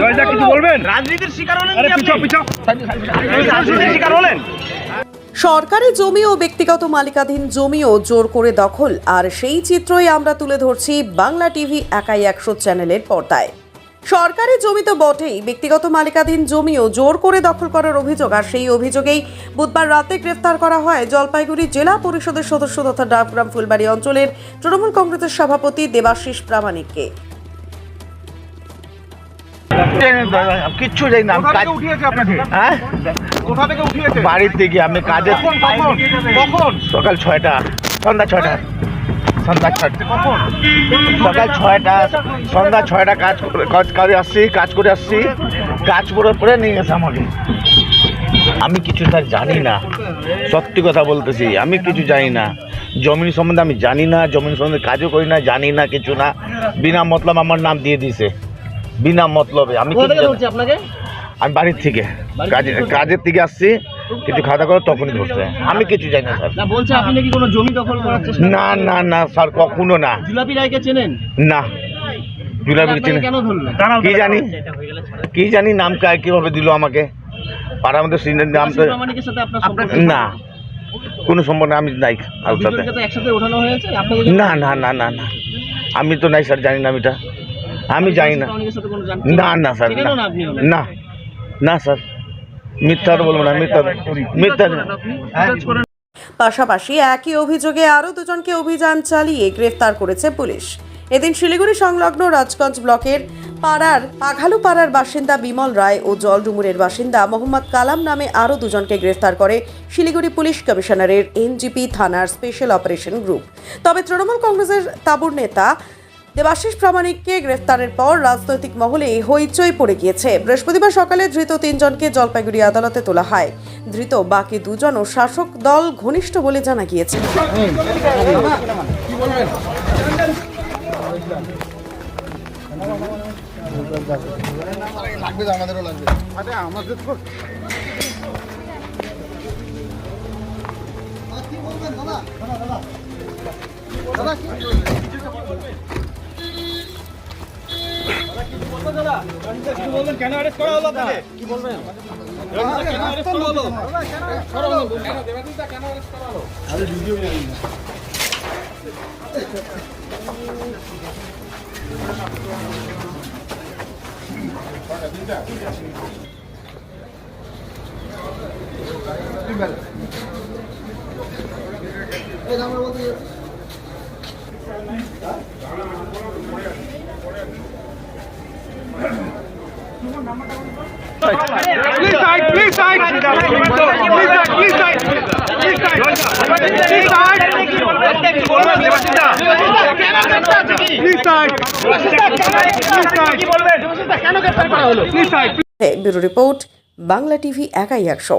জয়দা কিছু বলবেন? রাজনীতির শিকার হলেন আরে কি পিছো আপনি? পিছো রাজনীতির শিকার হলেন? সরকারি জমি ও ব্যক্তিগত মালিকাধীন জমিও জোর করে দখল আর সেই চিত্রই আমরা তুলে ধরছি বাংলা টিভি একাই একশো চ্যানেলের পর্দায়। সরকারি জমি তো বটেই ব্যক্তিগত মালিকাধীন জমিও জোর করে দখল করার অভিযোগ আর সেই অভিযোগেই বুধবার রাতে গ্রেফতার করা হয় জলপাইগুড়ি জেলা পরিষদের সদস্য তথা ডাবগ্রাম ফুলবাড়ি অঞ্চলের তৃণমূল কংগ্রেসের সভাপতি দেবাশিস প্রামাণিককে। কিচ্ছু যাই না কাজ হ্যাঁ? বাড়ির থেকে আমি কাজে সকাল ছয়টা সন্ধ্যা ছয়টা। সন্ধ্যা ছয়টা সকাল ছয়টা সন্ধ্যা ছয়টা কাজ কাজ করে আসছি কাজ করে আসছি। কাজ করে পরে নিয়ে গেছে আমাকে। আমি কিছু তার জানি না। সত্যি কথা বলতেছি আমি কিছু জানি না। জমিন সম্বন্ধে আমি জানি না জমিন সম্বন্ধে কাজও করি না জানি না কিছু না। বিনা মতলব আমার নাম দিয়ে দিছে। বিনা মতলবে আমি কিছু জানি না। আপনাকে? আমি বাড়ির থেকে কাজে কাজের থেকে আসছি কিছু খাওয়া দাওয়া করে তখনই ধরছে। আমি কিছু জানি না স্যার। না বলছে আপনি নাকি কোনো জমি দখল করার চেষ্টা না না না স্যার কখনো না। জুলাপি রায়কে চেনেন? না। জুলাবি আপনাকে চিনে কেন ধরলেন? কি জানি? কি জানি নাম কা- কীভাবে দিল আমাকে? পাড়ার মধ্যে সিনের নাম তো না। কোনো সম্বন্ধে আমি নাই আর সাথে দুজনকে তো একসাথে ওঠানো হয়েছে? আপনাকে না না না না না। আমি তো নাই স্যার জানি না আমি এটা। আমি জানি না। না না স্যার? না। না। স্যার। মিথ্যা বলব না মিথ্যা মিথ্যা পাশাপাশি একই অভিযোগে আরও দুজনকে অভিযান চালিয়ে গ্রেফতার করেছে পুলিশ। এদিন শিলিগুড়ি সংলগ্ন রাজগঞ্জ ব্লকের পাড়ার পাঘালু পাড়ার বাসিন্দা বিমল রায় ও জলডুমুরের বাসিন্দা মোহাম্মদ কালাম নামে আরও দুজনকে গ্রেফতার করে শিলিগুড়ি পুলিশ কমিশনারের এনজিপি থানার স্পেশাল অপারেশন গ্রুপ। তবে তৃণমূল কংগ্রেসের তাবুর নেতা দেবাশিস প্রামাণিককে গ্রেফতারের পর রাজনৈতিক মহলে হইচই পড়ে গিয়েছে। বৃহস্পতিবার সকালে ধৃত তিনজনকে জলপাইগুড়ি আদালতে তোলা হয়। ধৃত বাকি দুজনও শাসক দল ঘনিষ্ঠ বলে জানা গিয়েছে। করা হলো আপনাকে কি কেন অ্যারেস্ট করা হলো side, please side. Please side, please side, please side. Please side. Please side. Please side. Please side. Bureau report Bangla TV একাই একশো